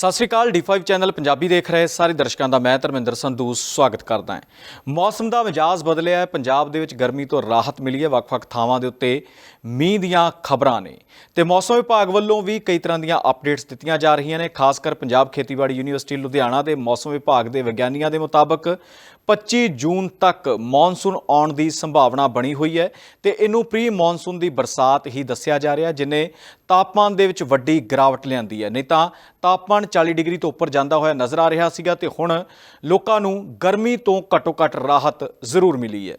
ਸਤਿ ਸ੍ਰੀ ਅਕਾਲ D5 channel Punjabi ਦੇਖ ਰਹੇ ਸਾਰੇ ਦਰਸ਼ਕਾਂ ਦਾ ਮੈਂ ਧਰਮਿੰਦਰ ਸੰਧੂ, ਸਵਾਗਤ ਕਰਦਾ ਹਾਂ। ਮੌਸਮ ਦਾ ਮਿਜਾਜ਼ ਬਦਲਿਆ ਹੈ। ਪੰਜਾਬ ਦੇ ਵਿੱਚ ਗਰਮੀ ਤੋਂ ਰਾਹਤ ਮਿਲੀ ਹੈ। ਵੱਖ-ਵੱਖ ਥਾਵਾਂ ਦੇ ਉੱਤੇ ਮੀਂਹ ਦੀਆਂ ਖਬਰਾਂ ਨੇ। ਤੇ ਮੌਸਮ ਵਿਭਾਗ ਵੱਲੋਂ ਵੀ ਕਈ ਤਰ੍ਹਾਂ ਦੀਆਂ ਅਪਡੇਟਸ ਦਿੱਤੀਆਂ ਜਾ ਰਹੀਆਂ ਨੇ। ਖਾਸ ਕਰ ਪੰਜਾਬ ਖੇਤੀਬਾੜੀ ਯੂਨੀਵਰਸਿਟੀ ਲੁਧਿਆਣਾ ਦੇ ਮੌਸਮ ਵਿਭਾਗ ਦੇ ਵਿਗਿਆਨੀਆਂ ਦੇ ਮੁਤਾਬਕ 25 ਜੂਨ ਤੱਕ ਮੌਨਸੂਨ ਆਉਣ ਦੀ ਸੰਭਾਵਨਾ ਬਣੀ ਹੋਈ ਹੈ ਤੇ ਇਹਨੂੰ ਪ੍ਰੀ ਮੌਨਸੂਨ ਦੀ ਬਰਸਾਤ ਹੀ ਦੱਸਿਆ ਜਾ ਰਿਹਾ, ਜਿਨੇ ਤਾਪਮਾਨ ਦੇ ਵਿੱਚ ਵੱਡੀ ਗਿਰਾਵਟ ਲਿਆਂਦੀ ਹੈ। ਨਹੀਂ ਤਾਂ ਤਾਪਮਾਨ 40 ਡਿਗਰੀ ਤੋਂ ਉੱਪਰ ਜਾਂਦਾ ਹੋਇਆ ਨਜ਼ਰ ਆ ਰਿਹਾ ਸੀਗਾ ਤੇ ਹੁਣ ਲੋਕਾਂ ਨੂੰ ਗਰਮੀ ਤੋਂ ਘੱਟੋ-ਘੱਟ ਰਾਹਤ ਜ਼ਰੂਰ ਮਿਲੀ ਹੈ।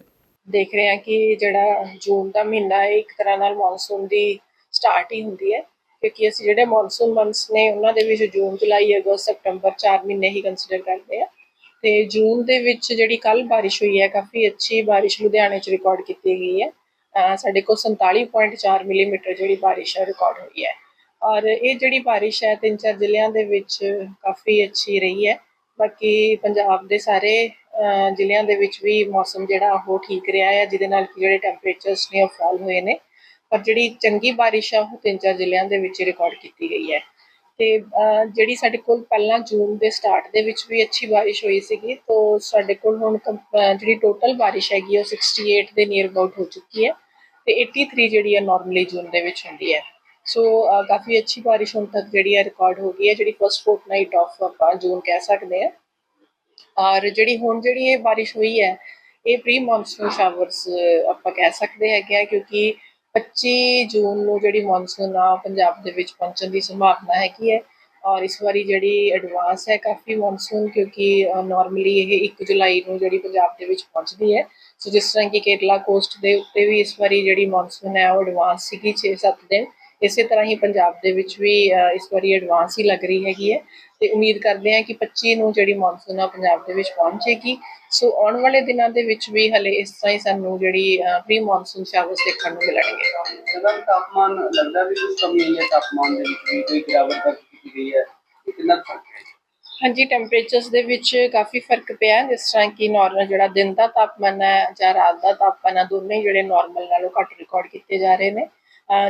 ਦੇਖ ਰਹੇ ਹਾਂ ਕਿ ਜਿਹੜਾ ਜੂਨ ਦਾ ਮਹੀਨਾ ਹੈ, ਇੱਕ ਤਰ੍ਹਾਂ ਨਾਲ ਮੌਨਸੂਨ ਦੀ ਸਟਾਰਟ ਹੀ ਹੁੰਦੀ ਹੈ, ਕਿਉਂਕਿ ਅਸੀਂ ਜਿਹੜੇ ਮੌਨਸੂਨ ਮੰਥਸ ਨੇ, ਉਹਨਾਂ ਦੇ ਵਿੱਚ ਜੂਨ, ਜੁਲਾਈ, ਅਗਸਤ, ਸਤੰਬਰ 4 ਮਹੀਨੇ ਹੀ ਕੰਸੀਡਰ ਕਰਦੇ ਆ। ਤੇ ਜੂਨ ਦੇ ਵਿੱਚ ਜਿਹੜੀ ਕੱਲ ਬਾਰਿਸ਼ ਹੋਈ ਹੈ, ਕਾਫੀ ਅੱਛੀ ਬਾਰਿਸ਼ ਲੁਧਿਆਣੇ 'ਚ ਰਿਕਾਰਡ ਕੀਤੀ ਗਈ ਹੈ। ਸਾਡੇ ਕੋਲ 47.4 ਮਿਲੀਮੀਟਰ ਜਿਹੜੀ ਬਾਰਿਸ਼ ਹੈ ਰਿਕਾਰਡ ਹੋਈ ਹੈ। ਔਰ ਇਹ ਜਿਹੜੀ ਬਾਰਿਸ਼ ਹੈ ਤਿੰਨ ਚਾਰ ਜ਼ਿਲ੍ਹਿਆਂ ਦੇ ਵਿੱਚ ਕਾਫੀ ਅੱਛੀ ਰਹੀ ਹੈ। ਬਾਕੀ ਪੰਜਾਬ ਦੇ ਸਾਰੇ ਜ਼ਿਲ੍ਹਿਆਂ ਦੇ ਵਿੱਚ ਵੀ ਮੌਸਮ ਜਿਹੜਾ ਉਹ ਠੀਕ ਰਿਹਾ ਹੈ, ਜਿਹਦੇ ਨਾਲ ਕਿ ਜਿਹੜੇ ਟੈਂਪਰੇਚਰਸ ਨੇ ਉਹ ਫਾਲ ਹੋਏ ਨੇ। ਪਰ ਜਿਹੜੀ ਚੰਗੀ ਬਾਰਿਸ਼ ਆ, ਉਹ ਤਿੰਨ ਚਾਰ ਜ਼ਿਲ੍ਹਿਆਂ ਦੇ ਵਿੱਚ ਰਿਕਾਰਡ ਕੀਤੀ ਗਈ ਹੈ। ਤੇ ਜਿਹੜੀ ਸਾਡੇ ਕੋਲ ਪਹਿਲਾਂ ਜੂਨ ਦੇ ਸਟਾਰਟ ਦੇ ਵਿੱਚ ਵੀ ਅੱਛੀ ਬਾਰਿਸ਼ ਹੋਈ ਸੀਗੀ, ਤੋਂ ਸਾਡੇ ਕੋਲ ਹੁਣ ਕੰਪ- ਜਿਹੜੀ ਟੋਟਲ ਬਾਰਿਸ਼ ਹੈਗੀ ਉਹ 68 ਦੇ ਨੀਅਰ ਅਬਾਊਟ ਹੋ ਚੁੱਕੀ ਹੈ। ਤੇ 83 ਜਿਹੜੀ ਹੈ ਨਾਰਮਲੀ ਜੂਨ ਦੇ ਵਿੱਚ ਹੁੰਦੀ ਹੈ। ਸੋ ਕਾਫੀ ਅੱਛੀ ਬਾਰਿਸ਼ ਹੁਣ ਤੱਕ ਜਿਹੜੀ ਹੈ ਰਿਕਾਰਡ ਹੋ ਗਈ ਹੈ, ਜਿਹੜੀ ਫਸਟ ਫੋਰਟਨਾਈਟ ਆਫ ਆਪਾਂ ਜੂਨ ਕਹਿ ਸਕਦੇ ਹਾਂ। ਔਰ ਜਿਹੜੀ ਹੁਣ ਜਿਹੜੀ ਇਹ ਬਾਰਿਸ਼ ਹੋਈ ਹੈ, ਇਹ ਪ੍ਰੀ ਮੌਨਸੂਨ ਸ਼ਾਵਰਸ ਆਪਾਂ ਕਹਿ ਸਕਦੇ ਹੈਗੇ ਆ ਕਿਉਂਕਿ 25 ਜੂਨ ਨੂੰ ਜਿਹੜੀ ਮੌਨਸੂਨ ਆ ਪੰਜਾਬ ਦੇ ਵਿੱਚ ਪਹੁੰਚਣ ਦੀ ਸੰਭਾਵਨਾ ਹੈਗੀ ਹੈ। ਔਰ ਇਸ ਵਾਰੀ ਜਿਹੜੀ ਐਡਵਾਂਸ ਹੈ ਕਾਫੀ ਮੌਨਸੂਨ ਕਿਉਂਕਿ ਨਾਰਮਲੀ ਇਹ 1 ਜੁਲਾਈ ਨੂੰ ਜਿਹੜੀ ਪੰਜਾਬ ਦੇ ਵਿੱਚ ਪਹੁੰਚਦੀ ਹੈ। ਸੋ ਜਿਸ ਤਰ੍ਹਾਂ ਕਿ ਕੇਰਲਾ ਕੋਸਟ ਦੇ ਉੱਤੇ ਵੀ ਇਸ ਵਾਰੀ ਜਿਹੜੀ ਮੌਨਸੂਨ ਹੈ, ਉਹ ਐਡਵਾਂਸ ਸੀਗੀ 6-7 ਦਿਨ। ਇਸੇ ਤਰ੍ਹਾਂ ਹੀ ਪੰਜਾਬ ਦੇ ਵਿੱਚ ਵੀ ਇਸ ਵਾਰੀ ਐਡਵਾਂਸ ਹੀ ਲੱਗ ਰਹੀ ਹੈਗੀ ਹੈ। ਤੇ ਉਮੀਦ ਕਰਦੇ ਹਾਂ ਕਿ 25 ਨੂੰ ਜਿਹੜੀ ਮੌਨਸੂਨ ਆ ਪੰਜਾਬ ਦੇ ਵਿੱਚ ਪਹੁੰਚੇਗੀ। ਸੋ ਆਉਣ ਵਾਲੇ ਦਿਨਾਂ ਦੇ ਵਿੱਚ ਵੀ ਹਲੇ ਇਸ ਤਰ੍ਹਾਂ ਹੀ ਸਾਨੂੰ ਜਿਹੜੀ ਪ੍ਰੀ ਮੌਨਸੂਨ ਸ਼ਾਵਰਸ ਦੇਖਣ ਨੂੰ ਮਿਲਣਗੇ। ਜਦੋਂ ਤਾਪਮਾਨ ਲੱਗਦਾ ਵੀ ਕੁਝ ਕਮੀ ਆਈ ਹੈ ਤਾਪਮਾਨ ਦੇ ਵਿੱਚ ਵੀ ਕੋਈ ਗਿਰਾਵਟ ਦਰਜ ਕੀਤੀ ਗਈ ਹੈ ਕਿੰਨਾ ਫ਼ਰਕ ਹੈ? ਹਾਂਜੀ ਟੈਂਪਰੇਚਰਸ ਦੇ ਵਿੱਚ ਕਾਫੀ ਫ਼ਰਕ ਪਿਆ ਹੈ। ਜਿਸ ਤਰ੍ਹਾਂ ਕਿ ਨਾਰਮਲ ਜਿਹੜਾ ਦਿਨ ਦਾ ਤਾਪਮਾਨ ਹੈ ਜਾਂ ਰਾਤ ਦਾ ਤਾਪਮਾਨ ਹੈ ਦੋਨੇ ਜਿਹੜੇ ਨਾਰਮਲ ਨਾਲੋਂ ਘੱਟ ਰਿਕਾਰਡ ਕੀਤੇ ਜਾ ਰਹੇ ਨੇ।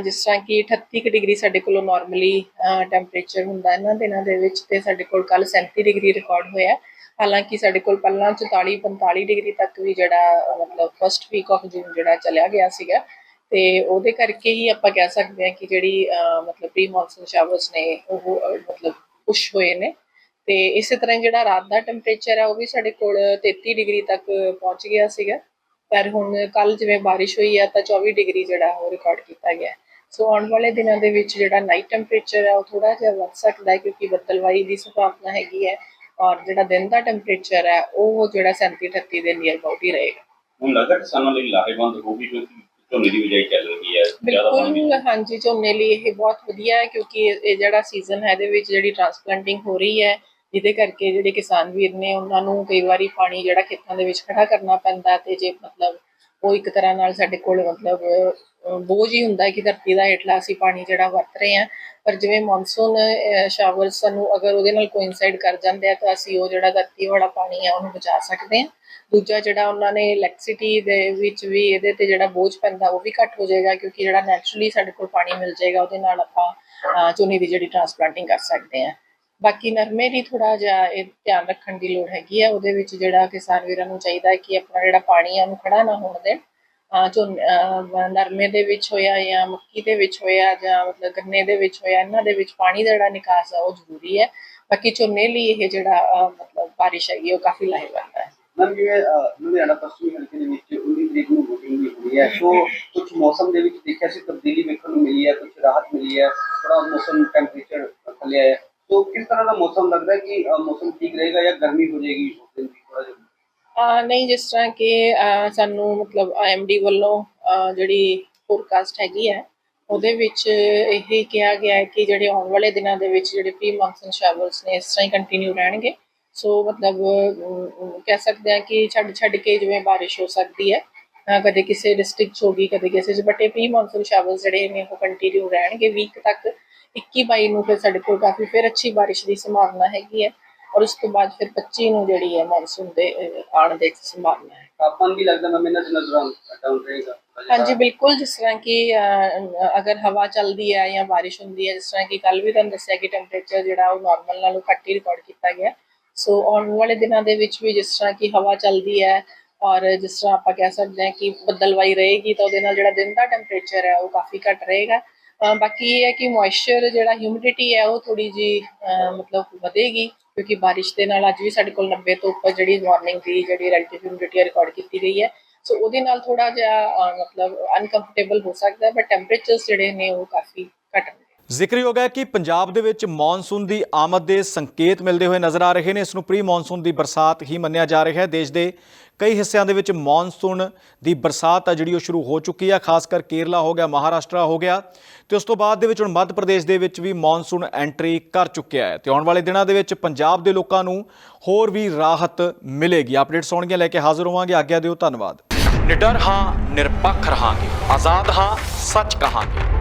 ਜਿਸ ਤਰ੍ਹਾਂ ਕਿ 38 ਕੁ ਡਿਗਰੀ ਸਾਡੇ ਕੋਲੋਂ ਨਾਰਮਲੀ ਟੈਂਪਰੇਚਰ ਹੁੰਦਾ ਇਹਨਾਂ ਦਿਨਾਂ ਦੇ ਵਿੱਚ ਤੇ ਸਾਡੇ ਕੋਲ ਕੱਲ 37 ਡਿਗਰੀ ਰਿਕਾਰਡ ਹੋਇਆ। ਹਾਲਾਂਕਿ ਸਾਡੇ ਕੋਲ ਪਹਿਲਾਂ 44 45 ਡਿਗਰੀ ਤੱਕ ਵੀ ਜਿਹੜਾ ਮਤਲਬ ਫਸਟ ਵੀਕ ਆਫ ਜੂਨ ਜਿਹੜਾ ਚਲਿਆ ਗਿਆ ਸੀਗਾ। ਤੇ ਉਹਦੇ ਕਰਕੇ ਹੀ ਆਪਾਂ ਕਹਿ ਸਕਦੇ ਹਾਂ ਕਿ ਜਿਹੜੀ ਮਤਲਬ ਪ੍ਰੀ ਮੌਨਸੂਨ ਸ਼ਾਵਰਸ ਨੇ ਉਹ ਮਤਲਬ ਪੁਸ਼ ਹੋਏ ਨੇ। ਤੇ ਇਸੇ ਤਰ੍ਹਾਂ ਜਿਹੜਾ ਰਾਤ ਦਾ ਟੈਂਪਰੇਚਰ ਹੈ ਉਹ ਵੀ ਸਾਡੇ ਕੋਲ 33 ਡਿਗਰੀ ਤੱਕ ਪਹੁੰਚ ਗਿਆ ਸੀਗਾ। ਪਰ ਹੁਣ ਕੱਲ ਜਿਵੇਂ ਬਾਰਿਸ਼ ਹੋਈ ਹੈ ਤਾਂ 24 ਡਿਗਰੀ ਜਿਹੜਾ ਉਹ ਰਿਕਾਰਡ ਕੀਤਾ ਗਿਆ ਸੋ ਆਉਣ ਵਾਲੇ ਦਿਨਾਂ ਦੇ ਵਿੱਚ ਜਿਹੜਾ ਨਾਈਟ ਟੈਂਪਰੇਚਰ ਹੈ ਉਹ ਥੋੜਾ ਜਿਹਾ ਵੱਧ ਸਕਦਾ ਹੈ ਕਿਉਂਕਿ ਬੱਦਲਵਾਈ ਦੀ ਸੰਭਾਵਨਾ ਹੈਗੀ ਹੈ ਔਰ ਜਿਹੜਾ ਦਿਨ ਦਾ ਟੈਂਪਰੇਚਰ ਹੈ ਉਹ ਜਿਹੜਾ 37 38 ਦੇ ਨੀਅਰ ਅਬਾਊਟ ਹੀ ਰਹੇਗਾ। ਹੁਣ ਲੱਗਦਾ ਕਿਸਾਨਾਂ ਲਈ ਲਾਹੇਵੰਦ ਹੋਊਗੀ ਕਿਉਂਕਿ ਝੋਨੇ ਦੀ ਬਿਜਾਈ ਚੱਲ ਰਹੀ ਹੈ ਬਿਲਕੁਲ ਹਾਂਜੀ ਝੋਨੇ ਲਈ ਇਹ ਬਹੁਤ ਵਧੀਆ ਹੈ ਕਿਉਂਕਿ ਇਹ ਇਹ ਜਿਹੜਾ ਸੀਜ਼ਨ ਹੈ ਇਹਦੇ ਵਿੱਚ ਜਿਹੜੀ ਟ੍ਰਾਂਸਪਲਾਂਟਿੰਗ ਹੋ ਰਹੀ ਹੈ ਜਿਹਦੇ ਕਰਕੇ ਜਿਹੜੇ ਕਿਸਾਨ ਵੀਰ ਨੇ ਉਹਨਾਂ ਨੂੰ ਕਈ ਵਾਰੀ ਪਾਣੀ ਜਿਹੜਾ ਖੇਤਾਂ ਦੇ ਵਿੱਚ ਖੜਾ ਕਰਨਾ ਪੈਂਦਾ ਤੇ ਜੇ ਮਤਲਬ ਉਹ ਇੱਕ ਤਰ੍ਹਾਂ ਨਾਲ ਸਾਡੇ ਕੋਲ ਮਤਲਬ ਬੋਝ ਹੀ ਹੁੰਦਾ ਕਿ ਧਰਤੀ ਦਾ ਹੇਠਲਾ ਅਸੀਂ ਪਾਣੀ ਜਿਹੜਾ ਵਰਤ ਰਹੇ ਹਾਂ। ਪਰ ਜਿਵੇਂ ਮੌਨਸੂਨ ਸ਼ਾਵਰ ਸਾਨੂੰ ਅਗਰ ਉਹਦੇ ਨਾਲ ਕੋਇਨਸਾਈਡ ਕਰ ਜਾਂਦੇ ਆ ਤਾਂ ਅਸੀਂ ਉਹ ਜਿਹੜਾ ਧਰਤੀ ਵਾਲਾ ਪਾਣੀ ਹੈ ਉਹਨੂੰ ਬਚਾ ਸਕਦੇ ਹਾਂ। ਦੂਜਾ ਜਿਹੜਾ ਉਹਨਾਂ ਨੇ ਇਲੈਕਟ੍ਰਿਸਿਟੀ ਦੇ ਵਿੱਚ ਵੀ ਇਹਦੇ ਤੇ ਜਿਹੜਾ ਬੋਝ ਪੈਂਦਾ ਉਹ ਵੀ ਘੱਟ ਹੋ ਜਾਏਗਾ ਕਿਉਂਕਿ ਜਿਹੜਾ ਨੈਚੁਰਲੀ ਸਾਡੇ ਕੋਲ ਪਾਣੀ ਮਿਲ ਜਾਏਗਾ ਉਹਦੇ ਨਾਲ ਆਪਾਂ ਅਹ, ਦੀ ਜਿਹੜੀ ਟ੍ਰਾਂਸਪਲਾਂਟਿੰਗ ਕਰ ਸਕਦੇ ਹਾਂ। ਬਾਕੀ ਨਰਮੇ ਦੀ ਥੋੜਾ ਜਿਹਾ ਇਹ ਧਿਆਨ ਰੱਖਣ ਦੀ ਲੋੜ ਹੈਗੀ ਹੈ ਉਹਦੇ ਵਿੱਚ ਜਿਹੜਾ ਕਿਸਾਨ ਵੀਰਾਂ ਨੂੰ ਚਾਹੀਦਾ ਹੈ ਕਿ ਆਪਣਾ ਜਿਹੜਾ ਪਾਣੀ ਹੈ ਉਹਨੂੰ ਖੜਾ ਨਾ ਹੋਣ ਦੇਣ। ਅਹ ਨਰਮੇ ਦੇ ਵਿੱਚ ਹੋਇਆ ਜਾਂ ਮੱਕੀ ਦੇ ਵਿੱਚ ਹੋਇਆ ਜਾਂ ਮਤਲਬ ਗੰਨੇ ਦੇ ਵਿੱਚ ਹੋਇਆ, ਇਹਨਾਂ ਦੇ ਵਿੱਚ ਪਾਣੀ ਦਾ ਜਿਹੜਾ ਨਿਕਾਸ ਆ ਉਹ ਜ਼ਰੂਰੀ ਹੈ। ਬਾਕੀ ਝੋਨੇ ਲਈ ਇਹ ਜਿਹੜਾ ਮਤਲਬ ਬਾਰਿਸ਼ ਹੈਗੀ ਉਹ ਕਾਫੀ ਲਾਹੇਵੰਦ ਹੈ। ਮੈਮ, ਜਿਵੇਂ ਲੁਧਿਆਣਾ ਪੱਛਮੀ ਹਲਕੇ ਦੇ ਵਿੱਚ 19 ਤਰੀਕ ਨੂੰ VOTING ਵੀ ਹੋਈ ਹੈ, ਸੋ ਕੁਝ ਮੌਸਮ ਦੇ ਵਿੱਚ ਦੇਖਿਆ ਸੀ, ਤਬਦੀਲੀ ਵੇਖਣ ਨੂੰ ਮਿਲੀ ਹੈ ਕੁਝ ਰਾਹਤ ਮਿਲੀ ਹੈ ਥੋੜਾ ਮੌਸਮ ਟੈਂਪਰੇਚਰ ਥੱਲੇ ਆਇਆ। ਹੈ। ਸੋ ਕਿਸ ਤਰ੍ਹਾਂ ਦਾ ਮੌਸਮ ਲੱਗਦਾ ਹੈ ਕਿ ਅਹ, ਮੌਸਮ ਠੀਕ ਰਹੇਗਾ ਜਾਂ ਗਰਮੀ ਹੋ ਜਾਏਗੀ ਉਸ ਦਿਨ ਥੋੜਾ ਜਿਹਾ ਅਹ ਨਹੀਂ ਜਿਸ ਤਰ੍ਹਾਂ ਕਿ ਅਹ ਸਾਨੂੰ ਮਤਲਬ ਆਈਐਮਡੀ ਵੱਲੋਂ ਅਹ ਜਿਹੜੀ ਫੋਰਕਾਸਟ ਹੈਗੀ ਹੈ ਉਹਦੇ ਵਿੱਚ ਇਹ ਕਿਹਾ ਗਿਆ ਹੈ ਕਿ ਜਿਹੜੇ ਆਉਣ ਵਾਲੇ ਦਿਨਾਂ ਦੇ ਵਿੱਚ ਜਿਹੜੇ ਪ੍ਰੀ ਮੌਨਸੂਨ ਸ਼ਾਵਰਸ ਨੇ ਇਸ ਤਰ੍ਹਾਂ ਹੀ ਕੰਟੀਨਿਊ ਰਹਿਣਗੇ ਸੋ ਮਤਲਬ ਅਮ, ਕਹਿ ਸਕਦੇ ਹਾਂ ਕਿ ਛੱਡ ਛੱਡ ਕੇ ਜਿਵੇਂ ਬਾਰਿਸ਼ ਹੋ ਸਕਦੀ ਹੈ ਅਹ ਕਦੇ ਕਿਸੇ ਡਿਸਟ੍ਰਿਕਟ 'ਚ ਹੋਗੀ ਕਦੇ ਕਿਸੇ 'ਚ ਬਟ ਇਹ ਪ੍ਰੀ ਮੌਨਸੂਨ ਸ਼ਾਵਰਸ ਜਿਹੜੇ ਨੇ ਉਹ ਕੰਟੀਨਿਊ ਰਹਿਣਗੇ ਵੀਕ ਤੱਕ 21 22 ਨੂੰ ਫਿਰ ਸਾਡੇ ਕੋਲ ਕਾਫੀ ਫਿਰ ਅੱਛੀ ਬਾਰਿਸ਼ ਦੀ ਸੰਭਾਵਨਾ ਹੈਗੀ ਹੈ ਔਰ ਉਸ ਤੋਂ ਬਾਅਦ ਫਿਰ 25 ਨੂੰ ਜਿਹੜੀ ਹੈ ਮੌਨਸੂਨ ਦੇ ਆਉਣ ਦੀ ਸੰਭਾਵਨਾ ਹੈ। ਤਾਪਮਾਨ ਵੀ ਲੱਗਦਾ ਮੈਂ ਇਹਨਾਂ ਦਿਨਾਂ ਦੌਰਾਨ ਡਾਊਨ ਰਹੇਗਾ। ਹਾਂਜੀ ਬਿਲਕੁਲ ਜਿਸ ਤਰ੍ਹਾਂ ਕਿ ਅਗਰ ਹਵਾ ਚੱਲਦੀ ਹੈ ਜਾਂ ਬਾਰਿਸ਼ ਹੁੰਦੀ ਹੈ ਜਿਸ ਤਰ੍ਹਾਂ ਕਿ ਕੱਲ ਵੀ ਤੁਹਾਨੂੰ ਦੱਸਿਆ ਕਿ ਟੈਂਪਰੇਚਰ ਜਿਹੜਾ ਉਹ ਨਾਰਮਲ ਨਾਲੋਂ ਘੱਟ ਹੀ ਰਿਕਾਰਡ ਕੀਤਾ ਗਿਆ ਸੋ ਆਉਣ ਵਾਲੇ ਦਿਨਾਂ ਦੇ ਵਿੱਚ ਵੀ ਜਿਸ ਤਰ੍ਹਾਂ ਕਿ ਹਵਾ ਚੱਲਦੀ ਹੈ ਔਰ ਜਿਸ ਤਰ੍ਹਾਂ ਆਪਾਂ ਕਹਿ ਸਕਦੇ ਹਾਂ ਕਿ ਬੱਦਲਵਾਈ ਰਹੇਗੀ ਤਾਂ ਉਹਦੇ ਨਾਲ ਜਿਹੜਾ ਦਿਨ ਦਾ ਟੈਂਪਰੇਚਰ ਹੈ ਉਹ ਕਾਫੀ ਘੱਟ ਰਹੇਗਾ। ਬਾਕੀ ਇਹ ਹੈ ਕਿ ਮੋਇਸਚਰ ਜਿਹੜਾ ਹਿਊਮਿਡਿਟੀ ਹੈ ਉਹ ਥੋੜੀ ਜੀ ਮਤਲਬ ਵਧੇਗੀ, ਕਿਉਂਕਿ ਬਾਰਿਸ਼ ਦੇ ਨਾਲ ਅੱਜ ਵੀ ਸਾਡੇ ਕੋਲ 90 ਤੋਂ ਉੱਪਰ ਜਿਹੜੀ ਮਾਰਨਿੰਗ ਦੀ ਜਿਹੜੀ ਰਿਲੇਟਿਵ ਹਿਊਮਿਡਿਟੀ ਰਿਕਾਰਡ ਕੀਤੀ ਗਈ ਹੈ। ਸੋ ਉਹਦੇ ਨਾਲ ਥੋੜਾ ਜਿਹਾ ਮਤਲਬ ਅਨਕੰਫਰਟੇਬਲ ਹੋ ਸਕਦਾ ਹੈ ਬਟ ਟੈਂਪਰੇਚਰਸ ਜਿਹੜੇ ਨੇ ਉਹ ਕਾਫੀ ਘੱਟ ਨੇ ਜ਼ਿਕਰਯੋਗ ਹੈ ਕਿ ਪੰਜਾਬ ਦੇ ਵਿੱਚ ਮੌਨਸੂਨ ਦੀ ਆਮਦ ਦੇ ਸੰਕੇਤ ਮਿਲਦੇ ਹੋਏ ਨਜ਼ਰ ਆ ਰਹੇ ਨੇ। ਇਸ ਨੂੰ ਪ੍ਰੀ ਮੌਨਸੂਨ ਦੀ ਬਰਸਾਤ ਹੀ ਮੰਨਿਆ ਜਾ ਰਿਹਾ ਹੈ। ਦੇਸ਼ ਦੇ ਕਈ ਹਿੱਸਿਆਂ ਦੇ ਵਿੱਚ ਮੌਨਸੂਨ ਦੀ ਬਰਸਾਤ ਆ ਜਿਹੜੀ ਉਹ ਸ਼ੁਰੂ ਹੋ ਚੁੱਕੀ ਆ, ਖਾਸ ਕਰ ਕੇਰਲਾ ਹੋ ਗਿਆ, ਮਹਾਰਾਸ਼ਟਰ ਹੋ ਗਿਆ। ਤੇ ਉਸ ਤੋਂ ਬਾਅਦ ਦੇ ਵਿੱਚ ਹੁਣ ਮੱਧ ਪ੍ਰਦੇਸ਼ ਦੇ ਵਿੱਚ ਵੀ ਮੌਨਸੂਨ ਐਂਟਰੀ ਕਰ ਚੁੱਕਿਆ ਹੈ। ਤੇ ਆਉਣ ਵਾਲੇ ਦਿਨਾਂ ਦੇ ਵਿੱਚ ਪੰਜਾਬ ਦੇ ਲੋਕਾਂ ਨੂੰ ਹੋਰ ਵੀ ਰਾਹਤ ਮਿਲੇਗੀ। ਅਪਡੇਟਸ ਆਉਣਗੀਆਂ, ਲੈ ਕੇ ਹਾਜ਼ਰ ਹੋਵਾਂਗੇ। ਆਗਿਆ ਦਿਓ, ਧੰਨਵਾਦ। ਨਿਡਰ ਹਾਂ, ਨਿਰਪੱਖ ਰਹਾਂਗੇ। ਆਜ਼ਾਦ ਹਾਂ, ਸੱਚ ਕਹਾਂਗੇ।